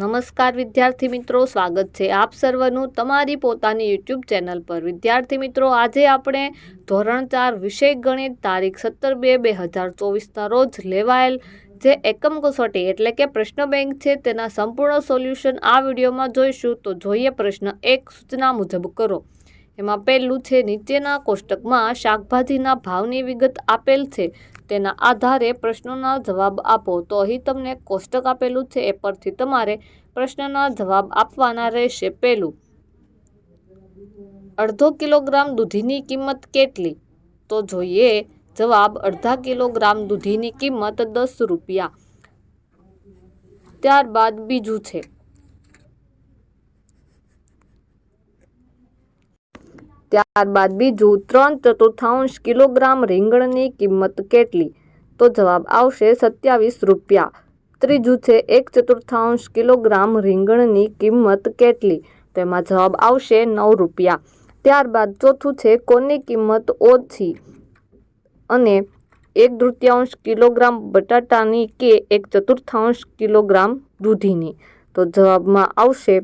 નમસ્કાર વિદ્યાર્થી મિત્રો, સ્વાગત છે આપ સર્વનું તમારી પોતાની યુટ્યુબ ચેનલ પર. વિદ્યાર્થી મિત્રો, આજે આપણે ધોરણ ચાર વિષય ગણિત તારીખ સત્તર બે બે હજાર ચોવીસના રોજ લેવાયેલ જે એકમ કસોટી એટલે કે પ્રશ્ન બેંક છે તેના સંપૂર્ણ સોલ્યુશન આ વિડીયોમાં જોઈશું. તો જોઈએ પ્રશ્ન એક, સૂચના મુજબ કરો. એમાં પહેલું છે, નીચેના કોષ્ટકમાં શાકભાજીના ભાવની વિગત આપેલ છે. તેના આધારે પ્રશ્નોના જવાબ આપો. તો અહીં તમને કોષ્ટક આપેલું છે, એ પરથી તમારે પ્રશ્નના જવાબ આપવાના રહેશે. પહેલું, અડધો કિલોગ્રામ દૂધીની કિંમત કેટલી? તો જોઈએ, જવાબ, અડધા કિલોગ્રામ દૂધીની કિંમત દસ રૂપિયા. ત્યારબાદ બીજું છે ત્યારબાદ બીજું ત્રણ ચતુર્થાંશ કિલોગ્રામ રીંગણની કિંમત કેટલી? તો જવાબ આવશે સત્યાવીસ રૂપિયા. ત્રીજું છે, એક ચતુર્થાંશ કિલોગ્રામ રીંગણની કિંમત કેટલી? તેમાં જવાબ આવશે નવ રૂપિયા. ત્યારબાદ ચોથું છે, કોની કિંમત ઓછી? અને એક તૃતીયાંશ કિલોગ્રામ બટાટાની કે એક ચતુર્થાંશ કિલોગ્રામ દૂધીની? તો જવાબમાં આવશે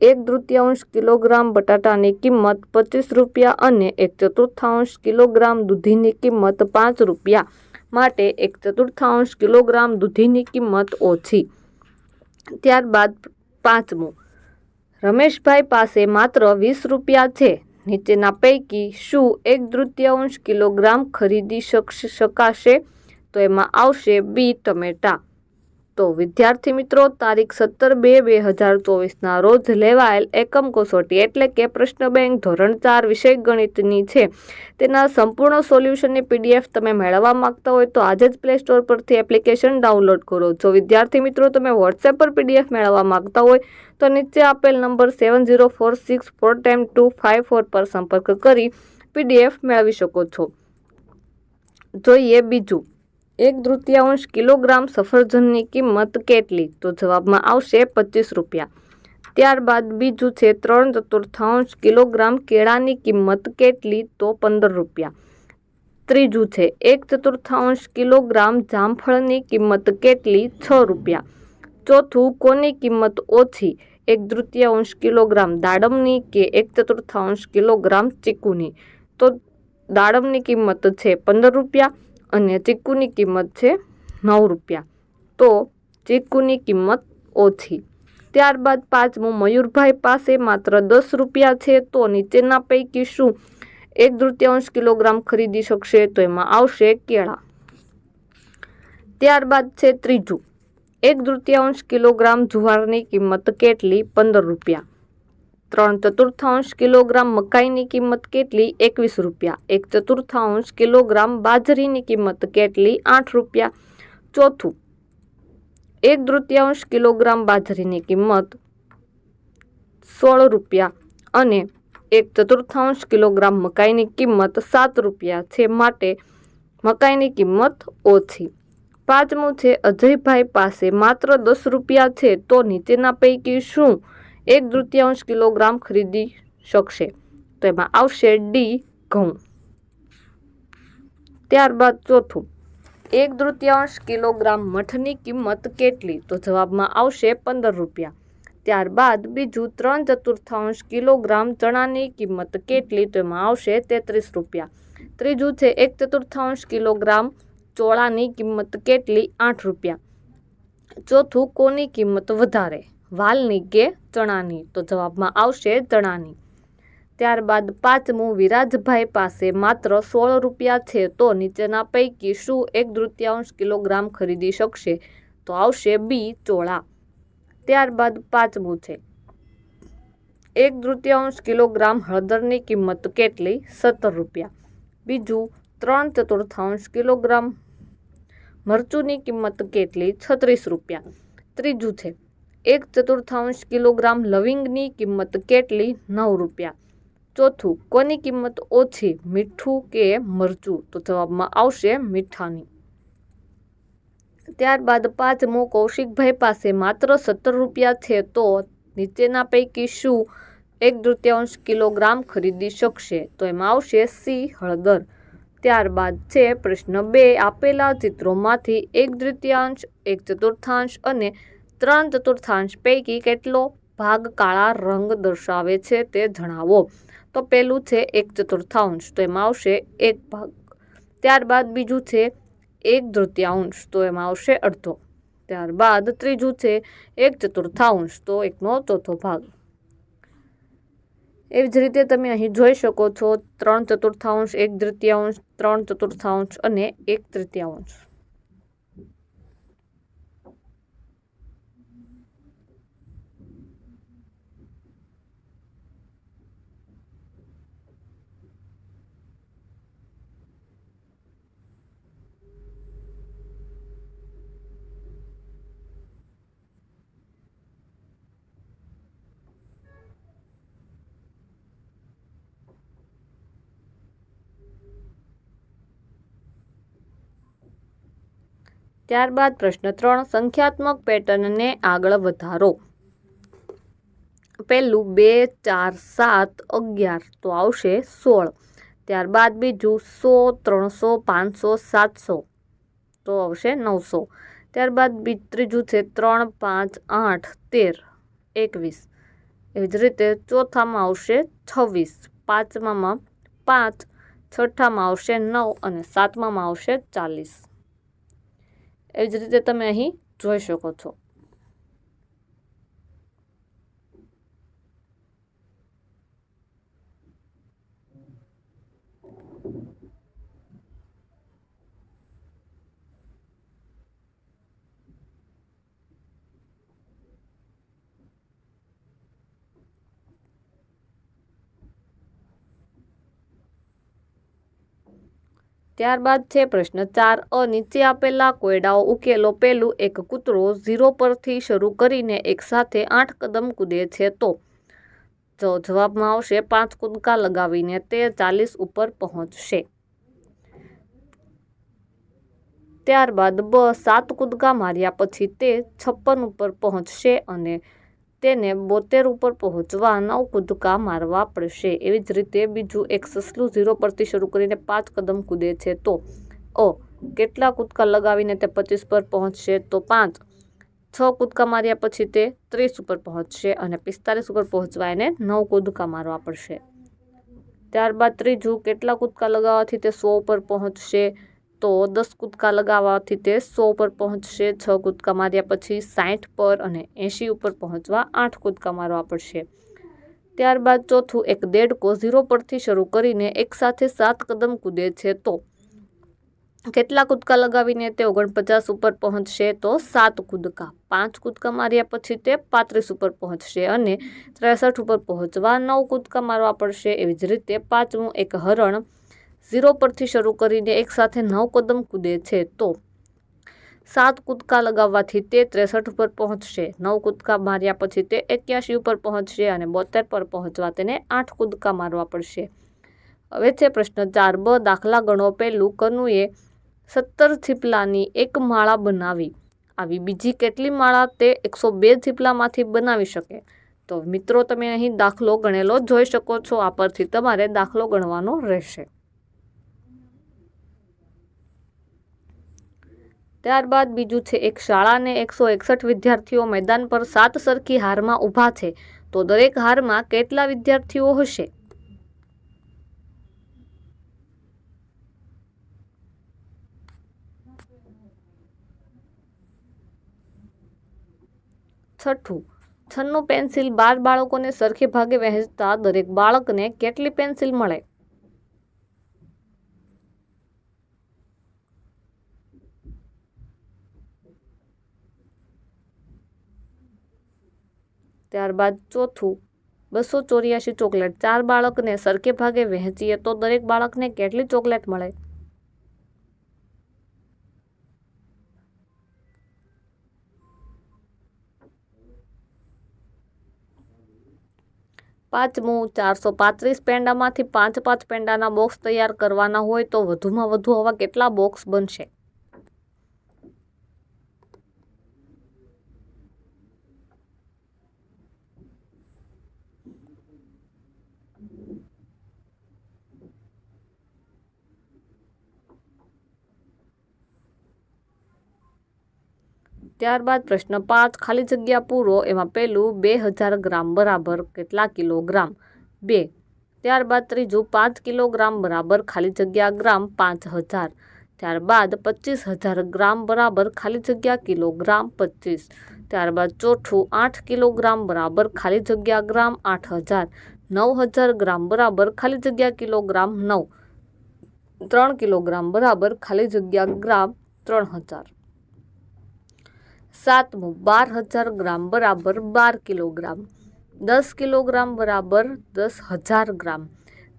એક તૃતીયાંશ કિલોગ્રામ બટાટાની કિંમત પચીસ રૂપિયા અને એક ચતુર્થાંશ કિલોગ્રામ દૂધીની કિંમત પાંચ રૂપિયા માટે એક ચતુર્થાંશ કિલોગ્રામ દૂધીની કિંમત ઓછી. ત્યારબાદ પાંચમું. રમેશભાઈ પાસે માત્ર વીસ રૂપિયા છે. નીચેના પૈકી શું એક તૃતીયાંશ કિલોગ્રામ ખરીદી શકશ? તો એમાં આવશે બી ટમેટા. તો વિદ્યાર્થી મિત્રો, તારીખ સત્તર બે બે હજાર ચોવીસના રોજ લેવાયેલ એકમ કસોટી એટલે કે પ્રશ્ન બેંક ધોરણ ચાર વિષય ગણિતની છે. તેના સંપૂર્ણ સોલ્યુશનની પીડીએફ તમે મેળવવા માંગતા હોય તો આજે જ પ્લે સ્ટોર પરથી એપ્લિકેશન ડાઉનલોડ કરો. જો વિદ્યાર્થી મિત્રો, તમે વોટ્સએપ પર પીડીએફ મેળવવા માંગતા હોય તો નીચે આપેલ number seven zero four six four ten two five four પર સંપર્ક કરી પીડીએફ મેળવી શકો છો. જોઈએ બીજું. એક તૃતીયાંશ કિલોગ્રામ સફરજનની કિંમત કેટલી? તો જવાબમાં આવશે પચીસ રૂપિયા. ત્યારબાદ બીજું છે, ત્રણ ચતુર્થાંશ કિલોગ્રામ કેળાની કિંમત કેટલી? તો પંદર રૂપિયા. ત્રીજું છે, એક ચતુર્થાંશ કિલોગ્રામ જામફળની કિંમત કેટલી? છ રૂપિયા. ચોથું, કોની કિંમત ઓછી? એક તૃતીયાંશ કિલોગ્રામ દાડમની કે એક ચતુર્થાંશ કિલોગ્રામ ચીકુની? તો દાડમની કિંમત છે પંદર રૂપિયા. અને ચીકુની કિંમત છે નવ રૂપિયા. તો ચીકુની કિંમત ઓછી. ત્યારબાદ પાંચમું, મયુરભાઈ પાસે માત્ર દસ રૂપિયા છે, તો નીચેના પૈકી શું? એક તૃતીયાંશ કિલોગ્રામ ખરીદી શકશે, તો એમાં આવશે કેળા. ત્યારબાદ છે ત્રીજું. એક તૃતીયાંશ કિલોગ્રામ જુવારની કિંમત કેટલી? પંદર રૂપિયા. ત્રણ ચતુર્થાંશ કિલોગ્રામ મકાઈની કિંમત કેટલી? એકવીસ રૂપિયા. એક ચતુર્થાંશ કિલોગ્રામ બાજરીની કિંમત કેટલી? આઠ રૂપિયા. ચોથું, એક તૃતીયાંશ કિલોગ્રામ બાજરીની કિંમત સોળ રૂપિયા અને એક ચતુર્થાંશ કિલોગ્રામ મકાઈની કિંમત સાત રૂપિયા છે માટે મકાઈની કિંમત ઓછી. પાંચમું છે, અજયભાઈ પાસે માત્ર દસ રૂપિયા છે તો નીચેના પૈકી શું? એક તૃતીયાંશ કિલોગ્રામ ખરીદી શકશે. તો એમાં આવશે ડી ઘઉં. ત્યારબાદ ચોથું, એક તૃતીયાંશ કિલોગ્રામ મઠની કિંમત કેટલી? તો જવાબમાં આવશે પંદર રૂપિયા. ત્યારબાદ બીજું, ત્રણ ચતુર્થાંશ કિલોગ્રામ ચણાની કિંમત કેટલી? તો એમાં આવશે તેત્રીસ રૂપિયા. ત્રીજું છે, એક ચતુર્થાંશ કિલોગ્રામ ચોળાની કિંમત કેટલી? આઠ રૂપિયા. ચોથું, કોની કિંમત વધારે? વાલની કે ચણાની તો જવાબમાં આવશે ચણાની ત્યારબાદ પાંચમું, વિરાજભાઈ પાસે માત્ર સોળ રૂપિયા છે, તો નીચેના પૈકી શું એક તૃતીયાંશ કિલોગ્રામ ખરીદી શકશે? તો આવશે બી, ચોળા. ત્યારબાદ પાંચમું છે. એક તૃતીયાંશ કિલોગ્રામ હળદરની કિંમત કેટલી? સત્તર રૂપિયા. બીજું, ત્રણ ચતુર્થાંશ કિલોગ્રામ મરચુંની કિંમત કેટલી? છત્રીસ રૂપિયા. ત્રીજું છે એક ચતુર્થાંશ કિલોગ્રામ લવિંગની કિંમત કેટલી? નવ રૂપિયા. ચોથું, કોની કિંમત ઓછી, મીઠું કે મરચું? તો જવાબમાં આવશે મીઠાની. ત્યારબાદ પાંચમું, કૌશિકભાઈ પાસે માત્ર સત્તર રૂપિયા છે, તો નીચેના પૈકી શું એક દૃત્યાંશ કિલોગ્રામ ખરીદી શકશે? તો એમાં આવશે સી, હળદર. ત્યારબાદ છે પ્રશ્ન બે, આપેલા ચિત્રોમાંથી એક દૃત્યાંશ એક ચતુર્થાંશ અને ત્રણ ચતુર્થાંશ પૈકી કેટલો ભાગ કાળા રંગ દર્શાવે છે તે જણાવો. તો પહેલું છે એક ચતુર્થાંશ, તો એમાં આવશે એક ભાગ. ત્યારબાદ બીજું છે એક તૃતીયાંશ તો એમાં આવશે અડધો. ત્યારબાદ ત્રીજું છે એક ચતુર્થાંશ, તો એકનો ચોથો ભાગ. એવી જ રીતે તમે અહીં જોઈ શકો છો ત્રણ ચતુર્થાંશ, એક તૃતીયાંશ ત્રણ ચતુર્થાંશ અને એક તૃતીયાંશ ત્યારબાદ પ્રશ્ન ત્રણ, સંખ્યાત્મક પેટર્નને આગળ વધારો. પહેલું બે, ચાર, સાત, અગિયાર, તો આવશે સોળ. ત્યારબાદ બીજું સો, ત્રણસો, પાંચસો, સાતસો, તો આવશે નવસો. ત્યારબાદ બી, ત્રીજું છે ત્રણ, પાંચ, આઠ, તેર, એકવીસ. એવી જ રીતે ચોથામાં આવશે છવ્વીસ, પાંચમામાં પાંચ, છઠ્ઠામાં આવશે નવ અને સાતમામાં આવશે ચાલીસ. એવી જ રીતે તમે અહીં જોઈ શકો છો ત્યારબાદ છે પ્રશ્ન ચાર. અ, નીચે આપેલા કોયડાઓ ઉકેલો પેલું એક કૂતરો ઝીરો પરથી શરૂ કરીને એક સાથે આઠ કદમ કૂદે છે તો? જો, જવાબમાં આવશે પાંચ કૂદકા લગાવીને તે ચાલીસ ઉપર પહોંચશે. ત્યારબાદ બ, સાત કૂદકા માર્યા પછી તે છપ્પન ઉપર પહોંચશે અને તેને બોતેર ઉપર પહોંચવા નવ કૂદકા મારવા પડશે. એવી જ રીતે બીજું એક સસલું ઝીરો પરથી શરૂ કરીને પાંચ કદમ કૂદે છે તો ઓ કેટલા કૂદકા લગાવીને તે પચીસ પર પહોંચશે તો પાંચ. છ કૂદકા માર્યા પછી તે ત્રીસ ઉપર પહોંચશે અને પિસ્તાલીસ ઉપર પહોંચવા એને નવ કૂદકા મારવા પડશે. ત્યારબાદ ત્રીજું, કેટલા કૂદકા લગાવવાથી તે સો ઉપર પહોંચશે? તો દસ કૂદકા લગાવવાથી તે સો પર પહોંચશે, છ કૂદકા માર્યા પછી સાઠ પર અને એંશી ઉપર પહોંચવા આઠ કૂદકા મારવા પડશે. ત્યારબાદ ચોથું એક દેડકો ઝીરો પરથી શરૂ કરીને એકસાથે સાત કદમ કૂદે છે તો કેટલા કૂદકા લગાવીને તે ઓગણપચાસ ઉપર પહોંચશે તો સાત કૂદકા. પાંચ કૂદકા માર્યા પછી તે પાંત્રીસ ઉપર પહોંચશે અને ત્રેસઠ ઉપર પહોંચવા નવ કૂદકા મારવા પડશે. એવી જ રીતે પાંચમું એક હરણ ઝીરો પરથી શરૂ કરીને એકસાથે નવ કદમ કૂદે છે તો સાત કૂદકા લગાવવાથી તે ત્રેસઠ ઉપર પહોંચશે. નવ કૂદકા માર્યા પછી તે એક્યાસી ઉપર પહોંચશે અને બોતેર પર પહોંચવા તેને આઠ કૂદકા મારવા પડશે. હવે છે પ્રશ્ન ચાર. બ. દાખલા ગણો. પહેલું, કનુએ સત્તર થીપલાની એક માળા બનાવી. આવી બીજી કેટલી માળા તે એકસો બે થીપલામાંથી બનાવી શકે? તો મિત્રો, તમે અહીં દાખલો ગણેલો જોઈ શકો છો. આ પરથી તમારે દાખલો ગણવાનો રહેશે. ત્યારબાદ બીજું છે, એક શાળાને એકસો એકસઠ વિદ્યાર્થીઓ મેદાન પર સાત સરખી હારમાં ઊભા છે. તો દરેક હારમાં કેટલા વિદ્યાર્થીઓ હશે? છઠ્ઠું. છન્નું પેન્સિલ બાર બાળકોને સરખી ભાગે વહેંચતા દરેક બાળકને કેટલી પેન્સિલ મળે? ત્યારબાદ ચોથું, બસો ચોર્યાસી ચોકલેટ. ચાર બાળકને સરખે ભાગે વહેંચીએ તો દરેક બાળકને કેટલી ચોકલેટ મળે? પાંચમું, ચારસો પાંત્રીસ પેંડામાંથી પાંચ પાંચ પેંડાના બોક્સ તૈયાર કરવાના હોય તો વધુમાં વધુ આવા કેટલા બોક્સ બનશે? ત્યારબાદ પ્રશ્ન પાંચ, ખાલી જગ્યા પૂરો એમાં પહેલું બે હજાર ગ્રામ બરાબર કેટલા કિલોગ્રામ? બે. ત્યારબાદ ત્રીજું, પાંચ કિલોગ્રામ બરાબર ખાલી જગ્યા ગ્રામ પાંચ હજાર. ત્યારબાદ પચીસ હજાર ગ્રામ બરાબર ખાલી જગ્યા કિલોગ્રામ પચીસ. ત્યારબાદ ચોથું, આઠ કિલોગ્રામ બરાબર ખાલી જગ્યા ગ્રામ આઠ હજાર. નવ હજાર ગ્રામ બરાબર ખાલી જગ્યા કિલોગ્રામ નવ. ત્રણ કિલોગ્રામ બરાબર ખાલી જગ્યા ગ્રામ ત્રણ હજાર. સાતમું, બાર હજાર ગ્રામ બરાબર બાર કિલોગ્રામ. દસ કિલોગ્રામ બરાબર દસ હજાર ગ્રામ.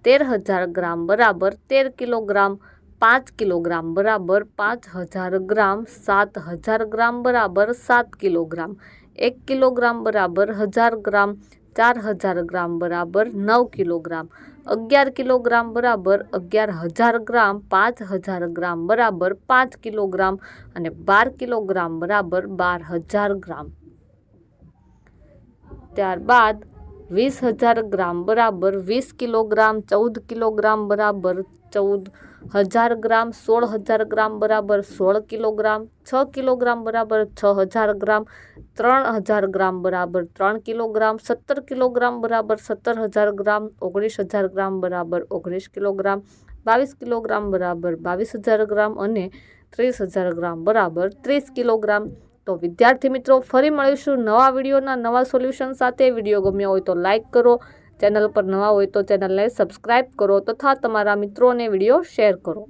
તેર હજાર ગ્રામ બરાબર તેર કિલોગ્રામ. પાંચ કિલોગ્રામ બરાબર પાંચ હજાર ગ્રામ. સાત હજાર ગ્રામ બરાબર સાત કિલોગ્રામ. એક કિલોગ્રામ બરાબર હજાર ગ્રામ. ચાર હજાર ગ્રામ બરાબર નવ કિલોગ્રામ. અગિયાર કિલોગ્રામ બરાબર અગિયાર હજાર ગ્રામ, પાંચ હજાર ગ્રામ બરાબર પાંચ કિલોગ્રામ અને બાર કિલોગ્રામ બરાબર બાર હજાર ગ્રામ. ત્યારબાદ વીસ હજાર ગ્રામ બરાબર વીસ કિલોગ્રામ, ચૌદ કિલોગ્રામ બરાબર ચૌદ હજાર ગ્રામ, સોળ હજાર ગ્રામ બરાબર સોળ કિલોગ્રામ, છ કિલોગ્રામ બરાબર છ હજાર ગ્રામ, ત્રણ હજાર ગ્રામ બરાબર ત્રણ કિલોગ્રામ, સત્તર કિલોગ્રામ બરાબર સત્તર હજાર ગ્રામ, ઓગણીસ હજાર ગ્રામ બરાબર ઓગણીસ કિલોગ્રામ, બાવીસ કિલોગ્રામ બરાબર બાવીસ હજાર ગ્રામ અને ત્રીસ હજાર ગ્રામ બરાબર ત્રીસ કિલોગ્રામ. તો વિદ્યાર્થી મિત્રો, ફરી મળીશું નવા વિડીયોના નવા સોલ્યુશન સાથે. વીડિયો ગમ્યો હોય તો લાઇક કરો ચેનલ પર નવા હોય તો ચેનલને સબસ્ક્રાઈબ કરો તથા તમારા મિત્રોને વીડિયો શેર કરો.